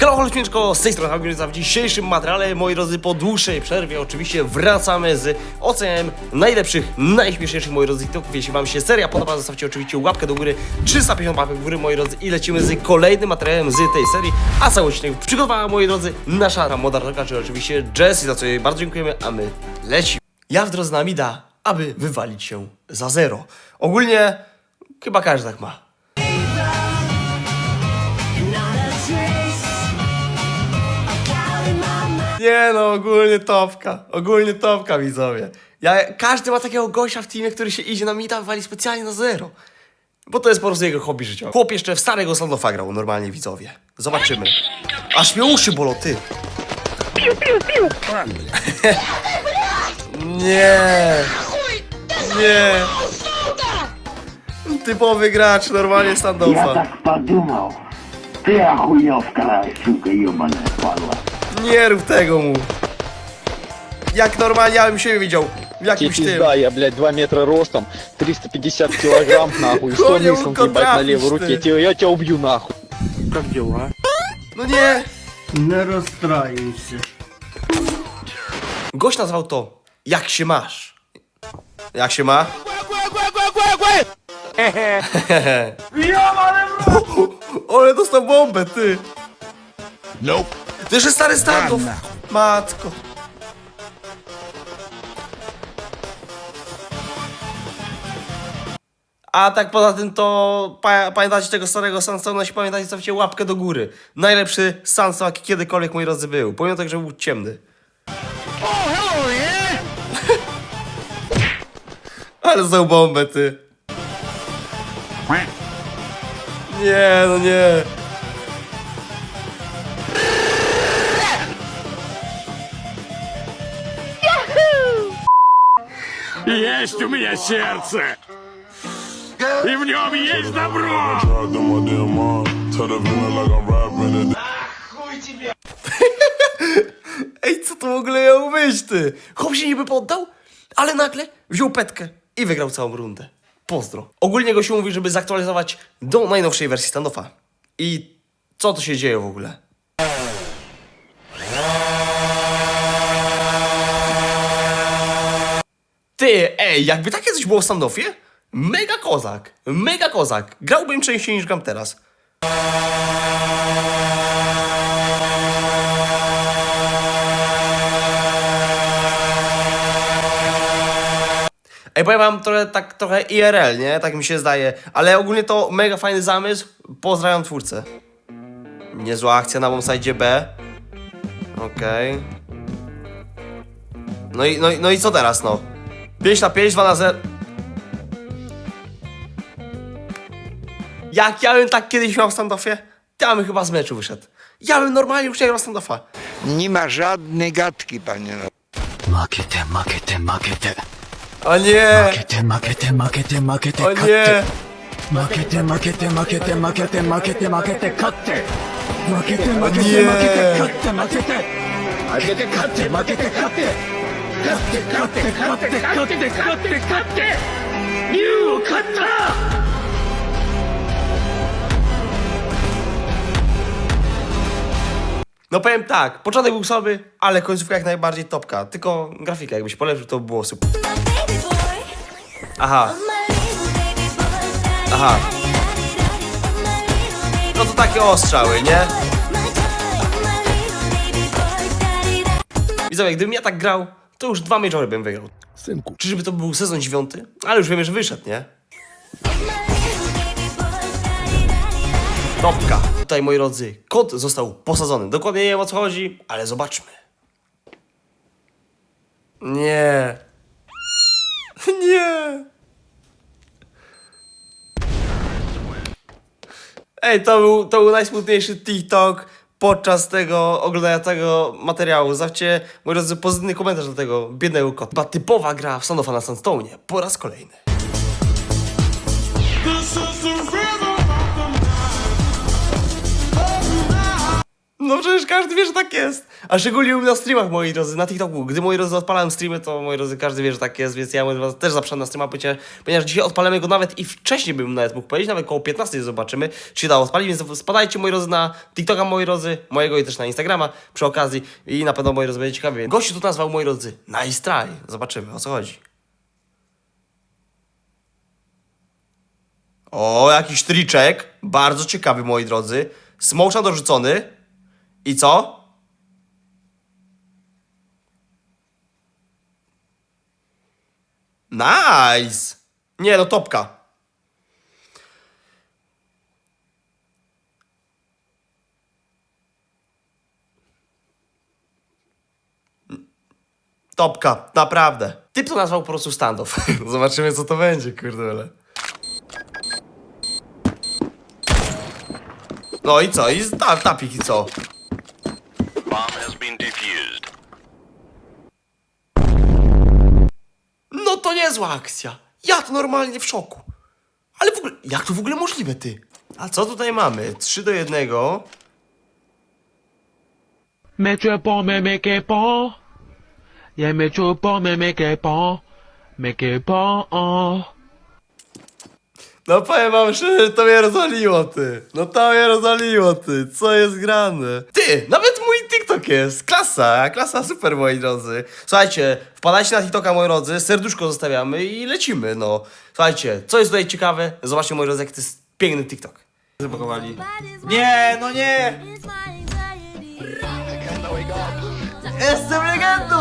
Hello, Holśmieczko, z tej strony Agnieszka. W dzisiejszym materiale, moi drodzy, po dłuższej przerwie oczywiście wracamy z oceniem najlepszych, najśmieszniejszych, moi drodzy, TikToków. Jeśli wam się seria podoba, zostawcie oczywiście łapkę do góry, 350 łapek w górę, moi drodzy, i lecimy z kolejnym materiałem z tej serii, a cały odcinek przygotowała, moi drodzy, nasza moderatorka, czyli oczywiście Jessie, za co jej bardzo dziękujemy, a my lecimy. Ja w drodze nami da, aby wywalić się za zero. Ogólnie, chyba każdy tak ma. Nie no, ogólnie topka. Ogólnie topka, widzowie. Ja, każdy ma takiego gościa w teamie, który się idzie na mida, wali specjalnie na zero. Bo to jest po prostu jego hobby życiowe. Chłop jeszcze w starego Sandofa grał, normalnie widzowie. Zobaczymy. Aż mnie uszy bolą, ty. Nie. Nie. Typowy gracz, normalnie Я Sandofa. так подумал. Ты охуел вторая, сука, ебаная падла. Nie rób tego mu. Jak normalnie ja bym siebie widział. W Тебе jakimś tym. пизда, я, блядь, 2 метра ростом, 350 килограмм, нахуй. Что Коля, мыслом он ебать на левой контрактный, руке? что Я тебя, я тебя убью, нахуй. Как дела? No nie. Не расстраивайся. Gość nazwał to Jak się masz? Jak się ma? Ale dostał bombę, ty! Nope. To jeszcze stary standów! Matko. A tak poza tym to pa, pamiętacie tego starego Sansona, jeśli pamiętacie, stawcie łapkę do góry. Najlepszy Sanson, jaki kiedykolwiek mój drodzy był. Pomimo tego, że był ciemny. Ale zdał bombę, ty. Nie, no nie. Есть у меня сердце! И в нем есть добро! Tried them my damn mind. Tell the villain like I'm rapping it. Ej, co to w ogóle miało być, ty? Chłop się niby poddał, ale nagle wziął petkę i wygrał całą rundę. Pozdro. Ogólnie gościu mówi, żeby zaktualizować do najnowszej wersji standoffa. I co to się dzieje w ogóle? Ty, ej, jakby takie coś było w standoffie? Mega kozak, mega kozak. Grałbym częściej niż gram teraz. Ej, powiem wam trochę, tak trochę IRL, nie? Tak mi się zdaje. Ale ogólnie to mega fajny zamysł. Pozdrawiam twórcę. Niezła akcja na bombsite B. Okej. No i, no, i- no i co teraz, no? 5 na 5, 2 na 0. Jak ja bym tak kiedyś miał w standoffie? Ja bym chyba z meczu wyszedł. Ja bym normalnie już nie grał standoffa. Nie ma żadnej gadki, panie. no. 負けて負けて負けて O nie! 負けて負けて負けて負けて O 勝って nie! 負けて負けて負けて負けて負けて負けて勝って負けて負けて負けてね勝って負けて負けて勝って負けて勝って勝 って勝って勝って勝って勝って勝って竜を勝った No powiem tak, początek był słaby, ale końcówka jak najbardziej topka. Tylko grafika jakbyś polepszył, to by było super. Aha, Aha. no to takie ostrzały, nie? Widzowie, gdybym ja tak grał, to już dwa majory bym wygrał. Synku. Czyżby to był sezon dziewiąty? Ale już wiemy, że wyszedł, nie? Topka. Tutaj, moi drodzy, kod został posadzony. Dokładnie nie wiem o co chodzi, ale zobaczmy. Nie. Nie. Ej, to był, to był najsmutniejszy TikTok podczas tego oglądania tego materiału. Zawcie, moi drodzy, pozytywny komentarz do tego biednego kota. Chyba typowa gra w Sanofa na Sandstone po raz kolejny. No No przecież każdy wie, że tak jest. A szczególnie na streamach, moi drodzy, na TikToku. Gdy moi drodzy odpalałem streamy, to moi drodzy, każdy wie, że tak jest, więc ja też zapraszam na streama, ponieważ, dzisiaj odpalamy go nawet i wcześniej bym nawet mógł powiedzieć, nawet koło 15 zobaczymy, czy się dało odpalić, więc spadajcie, moi drodzy, na TikToka, moi drodzy, mojego i też na Instagrama przy okazji i na pewno, moi drodzy, będzie ciekawie. Gościu tu nazwał, moi drodzy, Nice Try. Zobaczymy, o co chodzi. O, jakiś triczek. Bardzo ciekawy, moi drodzy. Smołcza dorzucony. I co? Nice! Nie, no topka. Topka, naprawdę. Typ to nazwał po prostu standoff. Zobaczymy, co to będzie, kurde. ale. No i co? I ta, tapik i co? No to niezła akcja. Ja to normalnie w szoku. Ale w ogóle, jak to w ogóle możliwe, ty? A co tutaj mamy? 3 do 1. Mais tu es pas, mais mais qu'est pas. Yeah, pas. Mais qu'est pas, oh. No powiem wam szczerze, to mnie rozwaliło, ty. No to mnie rozwaliło, ty. Co jest grane? Ty, nawet jest. Klasa, klasa super, moi drodzy. Słuchajcie, wpadajcie na TikToka, moi drodzy, serduszko zostawiamy i lecimy, no. Słuchajcie, co jest tutaj ciekawe? Zobaczcie, moi drodzy, jak to jest piękny TikTok. Zapakowali. Nie, no nie! Jestem legendą!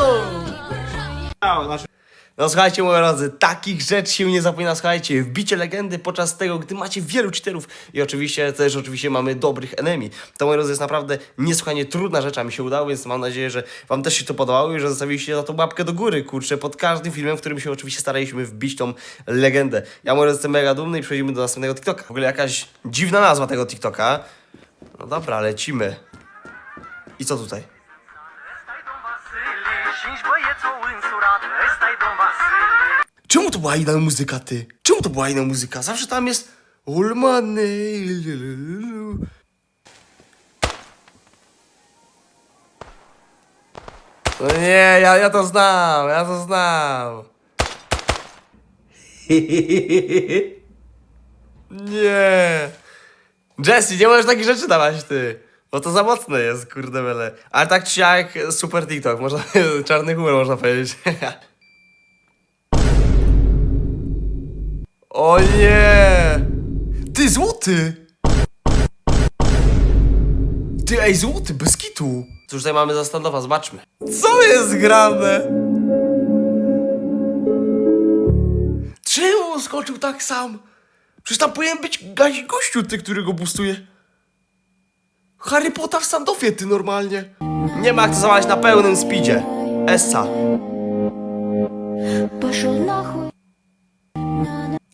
No słuchajcie, moi drodzy, takich rzeczy się nie zapomina, słuchajcie, wbicie legendy podczas tego, gdy macie wielu cheaterów i oczywiście też oczywiście mamy dobrych enemy. To, moi drodzy, jest naprawdę niesłychanie trudna rzecz, a mi się udało, więc mam nadzieję, że wam też się to podobało i że zostawiliście za tą łapkę do góry, kurczę, pod każdym filmem, w którym się oczywiście staraliśmy wbić tą legendę. Ja, moi drodzy, jestem mega dumny i przechodzimy do następnego TikToka. W ogóle jakaś dziwna nazwa tego TikToka. No dobra, lecimy. I co tutaj? Czemu to była inna muzyka, ty? Czemu to była inna muzyka? Zawsze tam jest... Ulmany... No nie, ja, ja to znam, ja to znam. Nie. Jesse, nie możesz takich rzeczy dawać, ty. Bo to za mocne jest, kurde mele. Ale tak czy jak super TikTok, można, czarny humor można powiedzieć. O nie! Ty złoty! Ty ej złoty, bez kitu! Cóż tutaj mamy za standowa, zobaczmy. Co jest grane? Czemu skoczył tak sam? Przecież tam powinien być gazi gościu, ty, który go boostuje. Harry Potter w standoffie, ty normalnie. Nie ma jak to zawalać na pełnym speedzie. Essa. Пошел нахуй.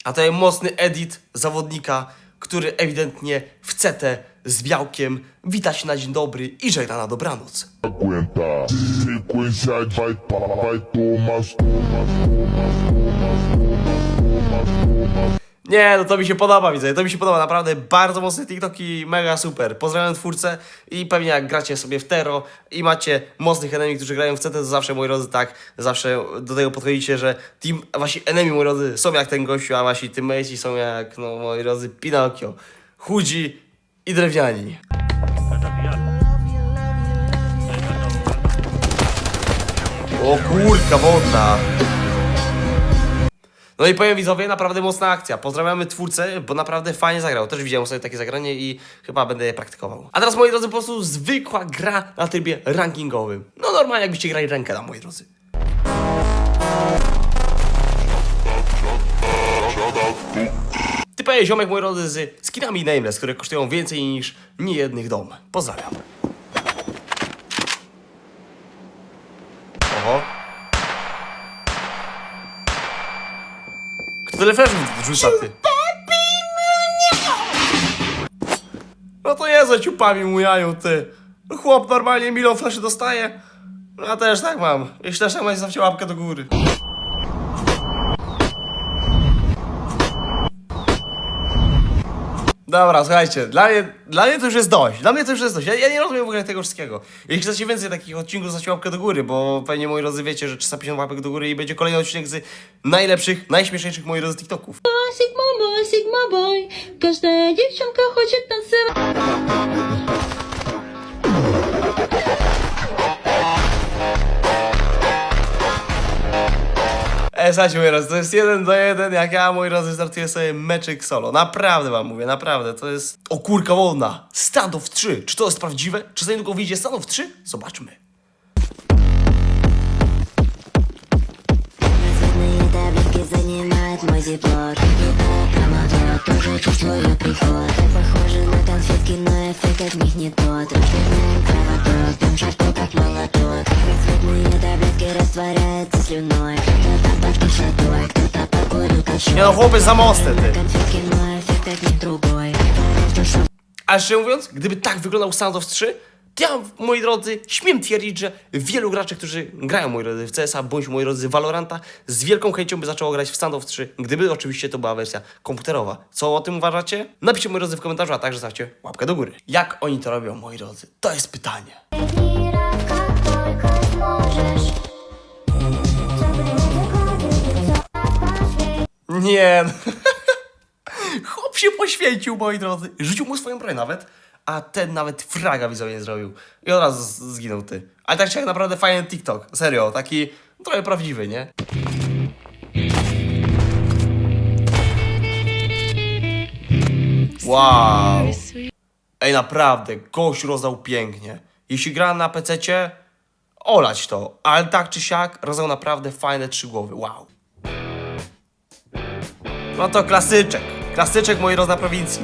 A tutaj mocny edit zawodnika, który ewidentnie w CT z białkiem wita się na dzień dobry i żegna na dobranoc. Aguenta. Frequência vai, vai tomar, tomar, tomar, tomar, tomar, tomar, tomar. Nie, no to mi się podoba, widzę, to mi się podoba, naprawdę bardzo mocny TikTok i mega super. Pozdrawiam twórcę i pewnie jak gracie sobie w Tero i macie mocnych enemy, którzy grają w CT, to zawsze, moi drodzy, tak, zawsze do tego podchodzicie, że team, wasi enemy, moi drodzy, są jak ten gościu, a wasi teammates są jak, no, moi drodzy, Pinocchio, chudzi i drewniani. O kurka wodna. No i powiem widzowie, naprawdę mocna akcja. Pozdrawiamy twórcę, bo naprawdę fajnie zagrał. Też widziałem sobie takie zagranie i chyba będę je praktykował. A teraz moi drodzy, po prostu zwykła gra na trybie rankingowym. No normalnie jakbyście grali na moi drodzy. Typowy ziomek, moi drodzy, z skinami Nameless, które kosztują więcej niż niejednych dom. Pozdrawiam. Oho. Flashów wrzuca, ty? No to że ciupami mujają, ty. No Chłop normalnie milion flaszy dostaje. No Ja też tak mam. Jeśli też tak macie, zostawcie łapkę do góry. Dobra, słuchajcie, dla mnie, dla mnie to już jest dość. Dla mnie to już jest dość. Ja, ja nie rozumiem w ogóle tego wszystkiego. Jeśli chcecie więcej takich odcinków, zostawcie łapkę do góry, bo pewnie moi rozy wiecie, że 350 łapek do góry i będzie kolejny odcinek z najlepszych, najśmieszniejszych moich rozy TikToków. Sigma boy, Sigma boy, każda dziewczynka chodzi tancować. E, słuchajcie, moi drodzy, to jest jeden do jeden, jak ja, moi drodzy, startuję sobie meczyk solo. Naprawdę wam mówię, naprawdę, to jest... O kurka wodna, standoff 3. Czy to jest prawdziwe? Czy za niedługo wyjdzie standoff 3? Zobaczmy. Цветные таблетки занимают мой зиплот Промокла, тоже чувствую приход Так похожи на конфетки, но эффект от них не тот Разбитный кровоток, шахтотах молодой Разветные таблетки растворяются слюной Кто-то под кислотой, кто-то по курю качок Nie no, chłopy za mosty, ty. Конфетки мой, эффект как ни другой Парень в душу, A szczerze mówiąc, gdyby tak wyglądał Sound of 3, ja, moi drodzy, śmiem twierdzić, że wielu graczy, którzy grają, moi drodzy, w CSa bądź, moi drodzy, Valoranta, z wielką chęcią by zaczęło grać w Standoff 3, gdyby oczywiście to była wersja komputerowa. Co o tym uważacie? Napiszcie, moi drodzy, w komentarzu, a także zostawcie łapkę do góry. Jak oni to robią, moi drodzy? To jest pytanie. Nie. Chłop się poświęcił, moi drodzy. Rzucił mu swoją broń nawet, a ten nawet fraga widzowie nie zrobił. I od razu zginął ty. Ale tak czy jak naprawdę fajny TikTok. Serio, taki trochę prawdziwy, nie? Wow. Ej, naprawdę, gość rozdał pięknie. Jeśli gra na PC-cie, olać to. Ale tak czy siak, rozdał naprawdę fajne trzy głowy. Wow. No to klasyczek. Klasyczek mojej roz na prowincji.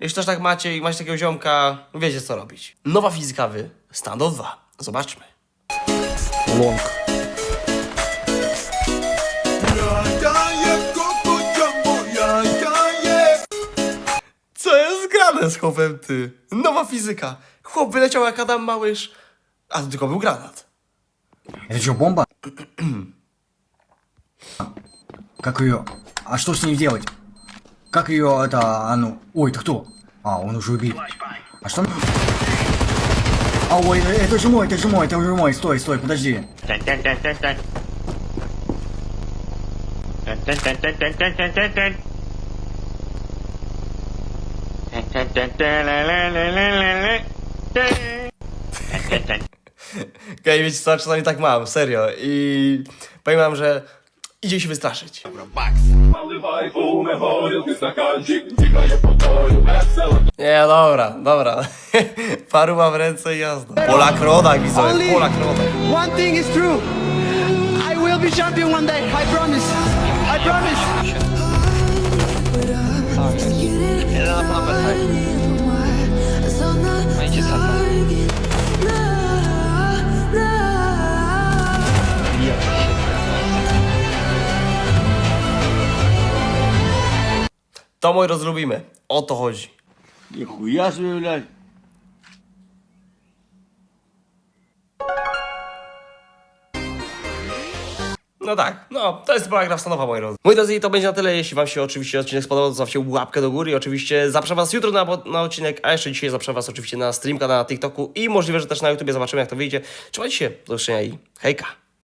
Jeśli też tak macie i macie takiego ziomka, wiecie co robić. Nowa fizyka wy, standoff 2. Zobaczmy. Co jest grane z chłopem, ty? Nowa fizyka. Chłop wyleciał jak Adam Małysz, a to tylko był granat. Это что, бомба? Как ее? А что с ней делать? Как ее это, а ну... Ой, это кто? А, он уже убит. А что? А, ой, это же мой, это же мой, это уже мой. Стой, стой, подожди. Okej, wiecie co, czasami tak mam, serio. I powiem wam, że idzie się wystraszyć. Nie, dobra, dobra. Paruwa w ręce i jazda. Polak rodak, widzowie, Polak rodak. One thing is true. I will be champion one day. I promise. I promise. To mój rozlubimy. O to chodzi. Ty ja sobie wlać. No tak, no, to jest paragraf stanowa, moi drodzy. Moi drodzy, i to będzie na tyle. Jeśli wam się oczywiście odcinek spodobał, to zostawcie łapkę do góry. I oczywiście zapraszam was jutro na, na odcinek, a jeszcze dzisiaj zapraszam was oczywiście na streamka na TikToku i możliwe, że też na YouTube zobaczymy, jak to wyjdzie. Trzymajcie się, do zobaczenia i hejka!